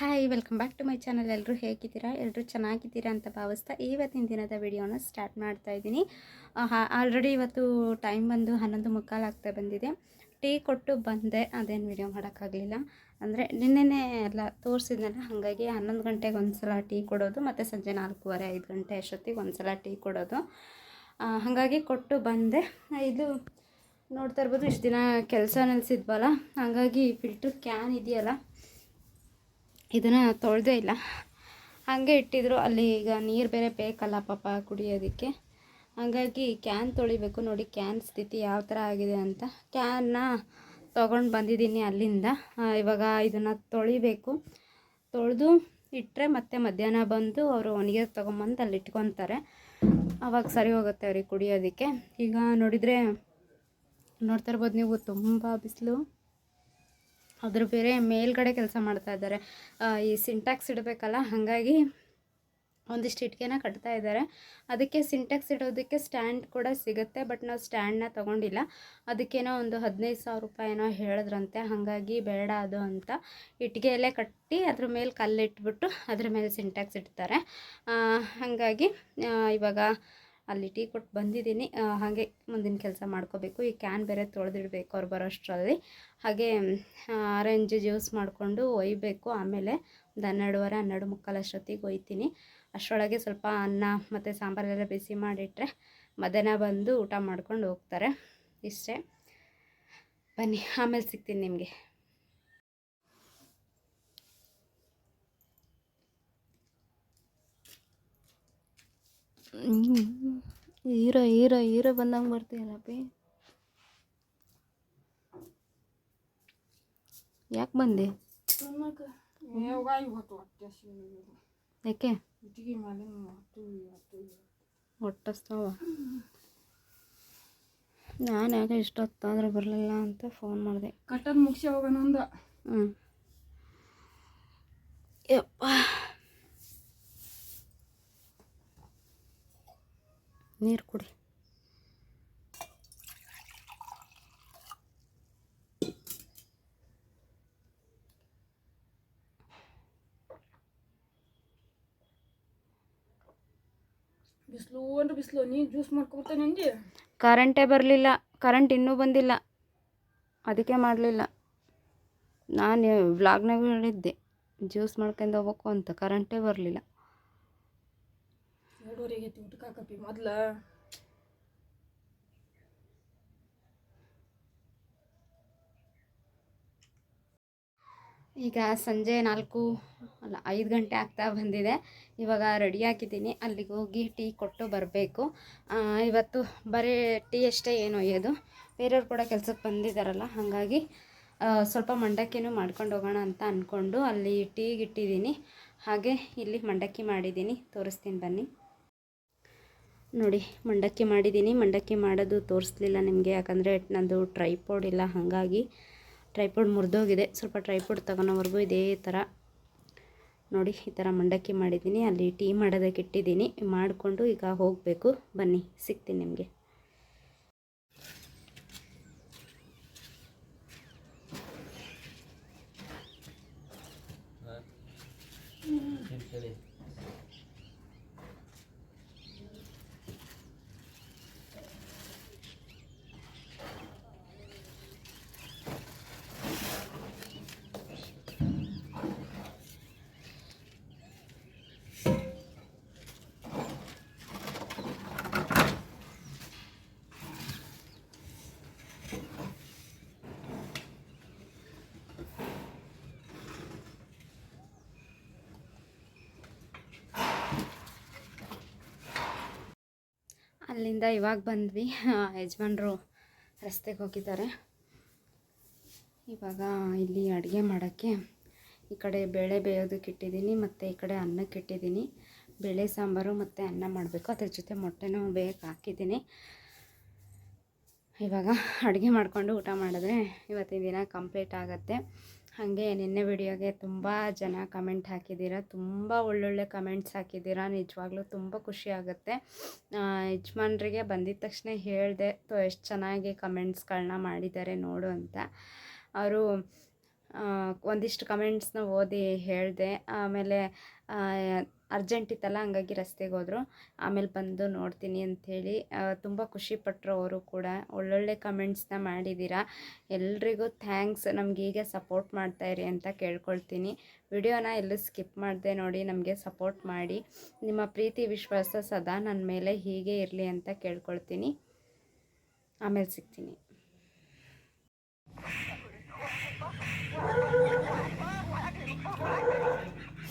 Hi welcome back to my channel ಎಲ್ಲರೂ ಹೇಗಿದ್ದೀರಾ? ಎಲ್ಲರೂ ಚೆನ್ನಾಗಿದ್ದೀರಾ ಅಂತ ಭಾವಿಸ್ತಾ ಇವತ್ತಿನ ದಿನದ ವಿಡಿಯೋನ ಸ್ಟಾರ್ಟ್ ಮಾಡ್ತಾ ಇದ್ದೀನಿ. ಆಲ್ರೆಡಿ ಇವತ್ತು ಟೈಮ್ ಬಂದು ಹನ್ನೊಂದು ಮುಕ್ಕಾಲು ಆಗ್ತಾ ಬಂದಿದೆ. ಟೀ ಕೊಟ್ಟು ಬಂದೆ. ಅದೇನು ವಿಡಿಯೋ ಮಾಡೋಕ್ಕಾಗಲಿಲ್ಲ. ಅಂದರೆ ನಿನ್ನೆ ಎಲ್ಲ ತೋರಿಸಿದ್ನಲ್ಲ, ಹಾಗಾಗಿ ಹನ್ನೊಂದು ಗಂಟೆಗೆ ಒಂದು ಸಲ ಟೀ ಕೊಡೋದು, ಮತ್ತು ಸಂಜೆ ನಾಲ್ಕೂವರೆ, ಐದು ಗಂಟೆ ಅಷ್ಟೊತ್ತಿಗೆ ಒಂದು ಸಲ ಟೀ ಕೊಡೋದು ಹಾಗಾಗಿ ಕೊಟ್ಟು ಬಂದೆ. ಇದು ನೋಡ್ತಾ ಇರ್ಬೋದು, ಇಷ್ಟು ದಿನ ಕೆಲಸ ನೆಲೆಸಿದ್ವಲ್ಲ, ಹಾಗಾಗಿ ಫಿಲ್ಟ್ರ್ ಕ್ಯಾನ್ ಇದೆಯಲ್ಲ ಇದನ್ನು ತೊಳೆದೇ ಇಲ್ಲ. ಹಾಗೆ ಇಟ್ಟಿದ್ರು. ಅಲ್ಲಿ ಈಗ ನೀರು ಬೇರೆ ಬೇಕಲ್ಲ ಪಾಪ ಕುಡಿಯೋದಕ್ಕೆ. ಹಾಗಾಗಿ ಕ್ಯಾನ್ ತೊಳಿಬೇಕು ನೋಡಿ ಕ್ಯಾನ್ ಸ್ಥಿತಿ ಯಾವ ಥರ ಆಗಿದೆ ಅಂತ. ಕ್ಯಾನ್ನ ತೊಗೊಂಡು ಬಂದಿದ್ದೀನಿ ಅಲ್ಲಿಂದ. ಇವಾಗ ಇದನ್ನು ತೊಳಿಬೇಕು. ತೊಳೆದು ಇಟ್ಟರೆ ಮತ್ತೆ ಮಧ್ಯಾಹ್ನ ಬಂದು ಅವರು ಒಣಗಿದ ತೊಗೊಂಬಂದು ಅಲ್ಲಿ ಇಟ್ಕೊತಾರೆ. ಅವಾಗ ಸರಿ ಹೋಗುತ್ತೆ ಅವ್ರಿಗೆ ಕುಡಿಯೋದಕ್ಕೆ. ಈಗ ನೋಡಿದರೆ ನೋಡ್ತಾ ಇರ್ಬೋದು ನೀವು, ತುಂಬ ಬಿಸಿಲು. ಅದ್ರ ಬೇರೆ ಮೇಲ್ಗಡೆ ಕೆಲಸ ಮಾಡ್ತಾ ಇದ್ದಾರೆ. ಈ ಸಿಂಟ್ಯಾಕ್ಸ್ ಇಡಬೇಕಲ್ಲ, ಹಾಗಾಗಿ ಒಂದಿಷ್ಟು ಇಟ್ಕೆನ ಕಟ್ತಾ ಇದ್ದಾರೆ. ಅದಕ್ಕೆ ಸಿಂಟ್ಯಾಕ್ಸ್ ಇಡೋದಕ್ಕೆ ಸ್ಟ್ಯಾಂಡ್ ಕೂಡ ಸಿಗುತ್ತೆ ಬಟ್ ನಾವು ಸ್ಟ್ಯಾಂಡ್ನ ತೊಗೊಂಡಿಲ್ಲ. ಅದಕ್ಕೇನೋ ಒಂದು ಹದಿನೈದು ಸಾವಿರ ರೂಪಾಯಿನೋ ಹೇಳಿದ್ರಂತೆ, ಹಾಗಾಗಿ ಬೇಡ ಅದು ಅಂತ ಇಟ್ಟಿಗೆಯಲ್ಲೇ ಕಟ್ಟಿ ಅದ್ರ ಮೇಲೆ ಕಲ್ಲಿಟ್ಬಿಟ್ಟು ಅದ್ರ ಮೇಲೆ ಸಿಂಟ್ಯಾಕ್ಸ್ ಇಡ್ತಾರೆ. ಹಾಗಾಗಿ ಇವಾಗ ಅಲ್ಲಿ ಟೀ ಕೊಟ್ಟು ಬಂದಿದ್ದೀನಿ. ಹಾಗೆ ಮುಂದಿನ ಕೆಲಸ ಮಾಡ್ಕೋಬೇಕು. ಈ ಕ್ಯಾನ್ ಬೇರೆ ತೊಳೆದಿಡಬೇಕು ಅವ್ರು ಬರೋಷ್ಟರಲ್ಲಿ. ಹಾಗೆ ಆರೆಂಜ್ ಜ್ಯೂಸ್ ಮಾಡಿಕೊಂಡು ಒಯ್ಯಬೇಕು ಆಮೇಲೆ ಒಂದು ಹನ್ನೆರಡುವರೆ, ಹನ್ನೆರಡು ಮುಕ್ಕಾಲು ಅಷ್ಟೊತ್ತಿಗೆ ಒಯ್ತೀನಿ. ಅಷ್ಟರೊಳಗೆ ಸ್ವಲ್ಪ ಅನ್ನ ಮತ್ತು ಸಾಂಬಾರೆಲ್ಲ ಬಿಸಿ ಮಾಡಿಟ್ರೆ ಮಧ್ಯಾಹ್ನ ಬಂದು ಊಟ ಮಾಡ್ಕೊಂಡು ಹೋಗ್ತಾರೆ. ಇಷ್ಟೇ. ಬನ್ನಿ, ಆಮೇಲೆ ಸಿಗ್ತೀನಿ ನಿಮಗೆ. ಹೀರೋ ಹೀರೋ ಹೀರೋ ಬಂದಂಗೆ ಬರ್ತೀಯಲ್ಲಪ್ಪಿ ಯಾಕೆ ಬಂದೆ? ಯಾಕೆ? ಹೊಟ್ಟಸ್ತಾವ. ನಾನು ಯಾಕೆ ಇಷ್ಟೊತ್ತಾದ್ರೆ ಬರಲಿಲ್ಲ ಅಂತ ಫೋನ್ ಮಾಡಿದೆ. ಕಟ್ಟದ್ ಮುಗಿಸಿ ಹೋಗೋಣ ಅಂದ. ಹ್ಞೂ ಯಪ್ಪ. ನೀರು ಕುಡಿ. ಬಿಸಿಲು ಅಂದ್ರೆ ಬಿಸಿಲು ನೀ ಜ್ಯೂಸ್ ಮಾಡ್ಕೊಬರ್ತಾನೆ ಅಂದಿ ಕರೆಂಟೇ ಬರಲಿಲ್ಲ ಕರೆಂಟ್ ಇನ್ನೂ ಬಂದಿಲ್ಲ. ಅದಕ್ಕೆ ಮಾಡಲಿಲ್ಲ. ನಾನು ವ್ಲಾಗ್ನಾಗ ಹೇಳಿದ್ದೆ ಜ್ಯೂಸ್ ಮಾಡ್ಕೊಂಡು ಹೋಗ್ಬೇಕು ಅಂತ. ಕರೆಂಟೇ ಬರಲಿಲ್ಲ. ಎರಡೂವರೆಗೆ ಐತಿ ಊಟಕ್ಕೆ ಹಾಕಪ್ಪಿ ಮೊದ್ಲ. ಈಗ ಸಂಜೆ ನಾಲ್ಕು, ಅಲ್ಲ ಐದು ಗಂಟೆ ಆಗ್ತಾ ಬಂದಿದೆ. ಇವಾಗ ರೆಡಿ ಆಗಿದ್ದೀನಿ. ಅಲ್ಲಿಗೆ ಹೋಗಿ ಟೀ ಕೊಟ್ಟು ಬರಬೇಕು. ಇವತ್ತು ಬರೀ ಟೀ ಅಷ್ಟೇ ಏನು ಒಯ್ಯೋದು. ಬೇರೆಯವ್ರು ಕೂಡ ಕೆಲಸಕ್ಕೆ ಬಂದಿದ್ದಾರಲ್ಲ, ಹಾಗಾಗಿ ಸ್ವಲ್ಪ ಮಂಡಕ್ಕಿನೂ ಮಾಡ್ಕೊಂಡು ಹೋಗೋಣ ಅಂತ ಅಂದ್ಕೊಂಡು ಅಲ್ಲಿ ಟೀಗಿಟ್ಟಿದ್ದೀನಿ ಹಾಗೆ ಇಲ್ಲಿ ಮಂಡಕ್ಕಿ ಮಾಡಿದ್ದೀನಿ. ತೋರಿಸ್ತೀನಿ ಬನ್ನಿ. ನೋಡಿ, ಮಂಡಕ್ಕಿ ಮಾಡಿದ್ದೀನಿ. ಮಂಡಕ್ಕಿ ಮಾಡೋದು ತೋರಿಸ್ಲಿಲ್ಲ ನಿಮಗೆ. ಯಾಕಂದರೆ ನಂದು ಟ್ರೈಪೋಡ್ ಇಲ್ಲ, ಹಾಗಾಗಿ ಟ್ರೈಪೋಡ್ ಮುರಿದೋಗಿದೆ. ಸ್ವಲ್ಪ ಟ್ರೈಪೋಡ್ ತಗೊಳೋವರೆಗೂ ಇದೇ ಥರ ನೋಡಿ, ಈ ಥರ ಮಂಡಕ್ಕಿ ಮಾಡಿದ್ದೀನಿ. ಅಲ್ಲಿ ಟೀ ಮಾಡೋದಕ್ಕೆ ಇಟ್ಟಿದ್ದೀನಿ. ಮಾಡಿಕೊಂಡು ಈಗ ಹೋಗಬೇಕು. ಬನ್ನಿ, ಸಿಗ್ತೀನಿ ನಿಮಗೆ. ಅಲ್ಲಿಂದ ಇವಾಗ ಬಂದ್ವಿ. ಯಜಮಾನ್ರು ರಸ್ತೆಗೆ ಹೋಗಿದ್ದಾರೆ. ಇವಾಗ ಇಲ್ಲಿ ಅಡುಗೆ ಮಾಡೋಕ್ಕೆ ಈ ಕಡೆ ಬೇಳೆ ಬೇಯೋದಕ್ಕೆ ಇಟ್ಟಿದ್ದೀನಿ ಮತ್ತು ಈ ಕಡೆ ಅನ್ನಕ್ಕೆ ಇಟ್ಟಿದ್ದೀನಿ. ಬೇಳೆ ಸಾಂಬಾರು ಮತ್ತು ಅನ್ನ ಮಾಡಬೇಕು. ಅದ್ರ ಜೊತೆ ಮೊಟ್ಟೆನೂ ಬೇಯಕ್ಕೆ ಹಾಕಿದ್ದೀನಿ. ಇವಾಗ ಅಡುಗೆ ಮಾಡಿಕೊಂಡು ಊಟ ಮಾಡಿದ್ರೆ ಇವತ್ತಿನ ದಿನ ಕಂಪ್ಲೀಟ್ ಆಗುತ್ತೆ. ಹಾಗೆ ನಿನ್ನೆ ವಿಡಿಯೋಗೆ ತುಂಬ ಜನ ಕಮೆಂಟ್ ಹಾಕಿದ್ದೀರ, ತುಂಬ ಒಳ್ಳೊಳ್ಳೆ ಕಮೆಂಟ್ಸ್ ಹಾಕಿದ್ದೀರ, ನಿಜವಾಗ್ಲೂ ತುಂಬ ಖುಷಿ ಆಗುತ್ತೆ. ಯಜಮಾನ್ರಿಗೆ ಬಂದಿದ ತಕ್ಷಣ ಹೇಳಿದೆ ಎಷ್ಟು ಚೆನ್ನಾಗಿ ಕಮೆಂಟ್ಸ್ಗಳನ್ನ ಮಾಡಿದ್ದಾರೆ ನೋಡು ಅಂತ. ಅವರು ಒಂದಿಷ್ಟು ಕಮೆಂಟ್ಸ್ನ ಓದಿ ಹೇಳಿದೆ, ಆಮೇಲೆ ಅರ್ಜೆಂಟ್ ಇತ್ತಲ್ಲ, ಹಂಗಾಗಿ ರಸ್ತೆಗೆ ಹೋದರು. ಆಮೇಲೆ ಬಂದು ನೋಡ್ತೀನಿ ಅಂಥೇಳಿ ತುಂಬ ಖುಷಿಪಟ್ಟರು ಅವರು ಕೂಡ. ಒಳ್ಳೊಳ್ಳೆ ಕಮೆಂಟ್ಸ್ನ ಮಾಡಿದ್ದೀರಾ ಎಲ್ರಿಗೂ ಥ್ಯಾಂಕ್ಸ್ ನಮ್ಗೆ ಹೀಗೆ ಸಪೋರ್ಟ್ ಮಾಡ್ತಾಯಿರಿ ಅಂತ ಕೇಳ್ಕೊಳ್ತೀನಿ. ವಿಡಿಯೋನ ಎಲ್ಲೂ ಸ್ಕಿಪ್ ಮಾಡಿದೆ ನೋಡಿ, ನಮಗೆ ಸಪೋರ್ಟ್ ಮಾಡಿ. ನಿಮ್ಮ ಪ್ರೀತಿ, ವಿಶ್ವಾಸ ಸದಾ ನನ್ನ ಮೇಲೆ ಹೀಗೆ ಇರಲಿ ಅಂತ ಕೇಳ್ಕೊಳ್ತೀನಿ. ಆಮೇಲೆ ಸಿಗ್ತೀನಿ.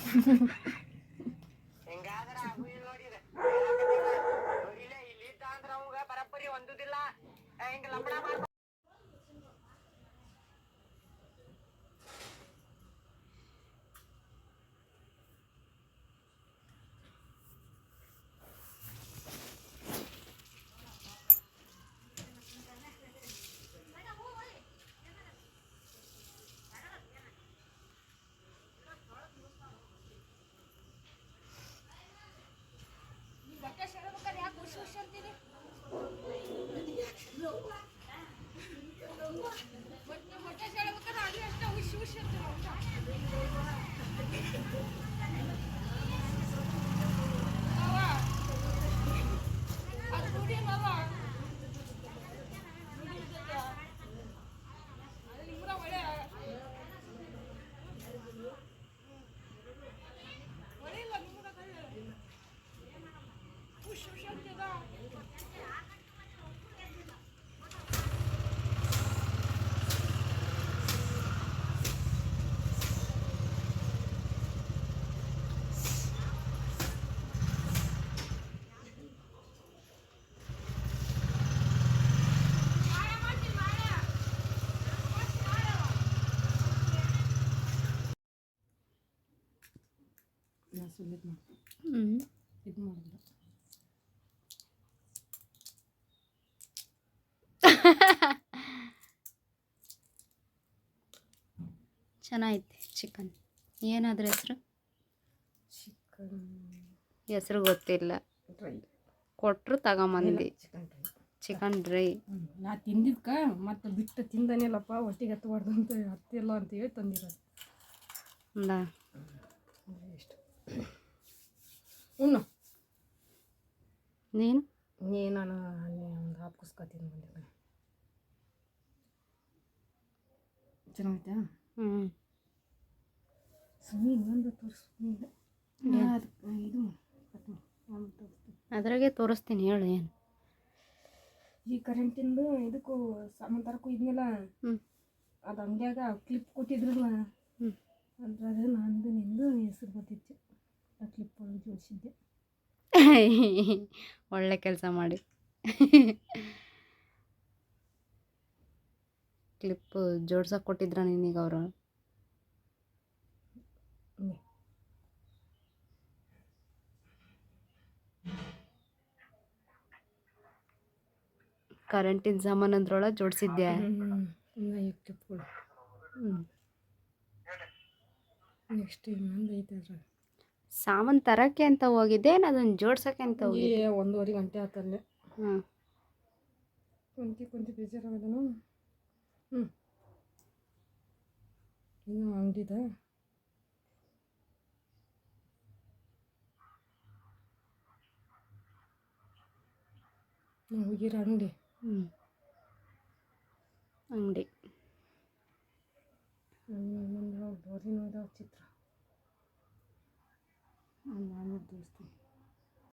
எங்க நம்மளா ಮಾಡು. ಹ್ಞೂ ಇದು ಮಾಡಿಲ್ಲ ಚೆನ್ನಾಗೈತೆ ಚಿಕನ್. ಏನಾದ್ರ ಹೆಸರು? ಚಿಕನ್. ಹೆಸರು ಗೊತ್ತಿಲ್ಲ. ಡ್ರೈ. ಕೊಟ್ಟರು ತಗೊಂಬಂದು. Chicken dry. Chicken dry. ನಾ ತಿಂದಿದ್ಕ ಮತ್ತೆ ಬಿಟ್ಟು ತಿಂದನಿಲ್ಲಪ್ಪ ಹೊಟ್ಟಿಗೆ ಹತ್ತಬಾರ್ದು ಅಂತ ಹತ್ತಿಲ್ಲ ಅಂತೇಳಿ ತಂದಿರೋದು. ಎಷ್ಟು ಉಣ್ಣು ನೀನು? ನೀ ನಾನು ಅಲ್ಲಿ ಒಂದು no, no, no, no, ಚೆನ್ನಾಗೈತಾ? ಹ್ಞೂ ಸುಮ್ಮನೆ ಒಂದು ತೋರಿಸ್ತೀನಿ ಅದಕ್ಕೆ ಇದು ಅದ್ರಾಗೆ ತೋರಿಸ್ತೀನಿ ಹೇಳು ಏನು? ಈ ಕರೆಂಟಿಂದು ಇದಕ್ಕೂ ಸಾಮಾನು ತರಕ್ಕೂ ಇದ್ನಲ್ಲ? ಹ್ಞೂ ಅದು ಅಂಗಡಿಯಾಗ ಕ್ಲಿಪ್ ಕೊಟ್ಟಿದ್ರಲ್ಲ ಅದ್ರಾಗ ನಂದು ನಿಂದು ಹೆಸರು ಬರ್ತಿತ್ತು. ಆ ಕ್ಲಿಪ್ ಒಳಗೆ ಜೋಡಿಸಿದ್ದೆ. ಒಳ್ಳೆ ಕೆಲಸ ಮಾಡಿ. ಕ್ಲಿಪ್ ಜೋಡ್ಸಕ್ಕೆ ಕೊಟ್ಟಿದ್ರ ನಿನಗೆ ಅವರು? ಕರೆಂಟಿನ ಸಾಮಾನು ಅಂದ್ರೊಳಗೆ ಈ ಕ್ಲಿಪ್ಗಳು ನೆಕ್ಸ್ಟ್ ಇನ್ನೊಂದು ಐತೆ ಅದ್ರಾಗ ಸಾಮಾನು ತರಕ್ಕೆ ಅಂತ ಹೋಗಿದ್ದೆ ಅದನ್ನು ಜೋಡ್ಸಕ್ಕೆ ಅಂತ ಹೋಗಿದ್ದೆ? ಒಂದೂವರೆ ಗಂಟೆ ಆತಲ್ಲೇ. ಹ್ಞೂ ಕುಂತಿ ಕುಂತಿ ಬೇಜಾರಾಗದನು ಹ್ಞೂ ಇನ್ನು ಅಂಗಡಿದ ಹೋಗಿರೋ ಅಂಗಡಿ. ಹ್ಞೂ ಅಂಗಡಿ. ಇದಾವೆ ಚಿತ್ರ. ನಾನು ತೋರಿಸ್ತೀನಿ